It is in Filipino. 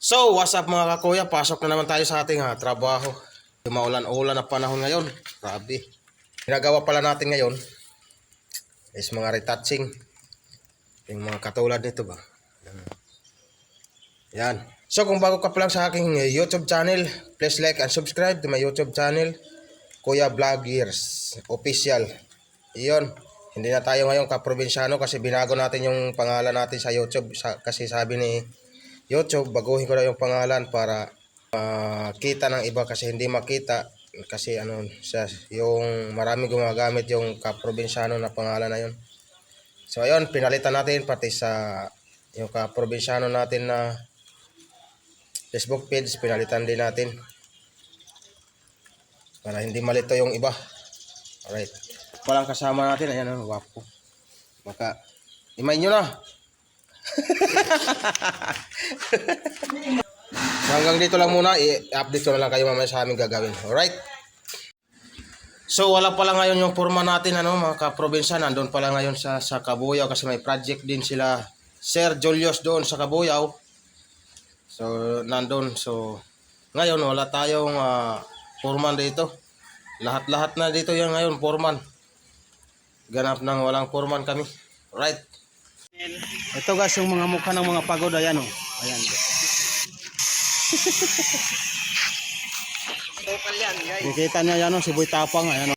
So, what's up mga kakuya? Pasok na naman tayo sa ating ha, trabaho. Yung maulan-ulan na panahon ngayon. Grabe. Ginagawa pala natin ngayon is mga retouching. Yung mga katulad nito ba? Yan. So, kung bago ka pa lang sa aking eh, YouTube channel, please like and subscribe to my YouTube channel, Kuya Vloggers Official. Iyon. Hindi na tayo ngayon kaprobinsyano kasi binago natin yung pangalan natin sa YouTube. Sa, kasi sabi ni YouTube, baguhin ko na yung pangalan para ah, kita ng iba kasi hindi makita kasi ano sa yung marami gumagamit yung kaprobinsyano na pangalan na yun. So ayun, pinalitan natin pati sa yung kaprobinsyano natin na Facebook page, pinalitan din natin. Para hindi malito yung iba. Alright. Walang kasama natin, ayan ang wapo. Baka, imay nyo na. Hanggang dito lang muna, i-update ko na lang kayo mamaya sa aming gagawin. Alright? So wala pala ngayon yung forma natin ano mga kaprobinsya nandun pala ngayon sa sa Kabuyaw kasi may project din sila Sir Julius doon sa Kabuyaw. So nandun so ngayon wala tayong ah, foreman dito. Lahat-lahat na dito yan ngayon foreman. Ganap nang walang foreman kami. Right. Ito guys, yung mga mukha ng mga pagod, ayan o. Ayan. Kikita niya yan o, si Boy Tapang, ayan o.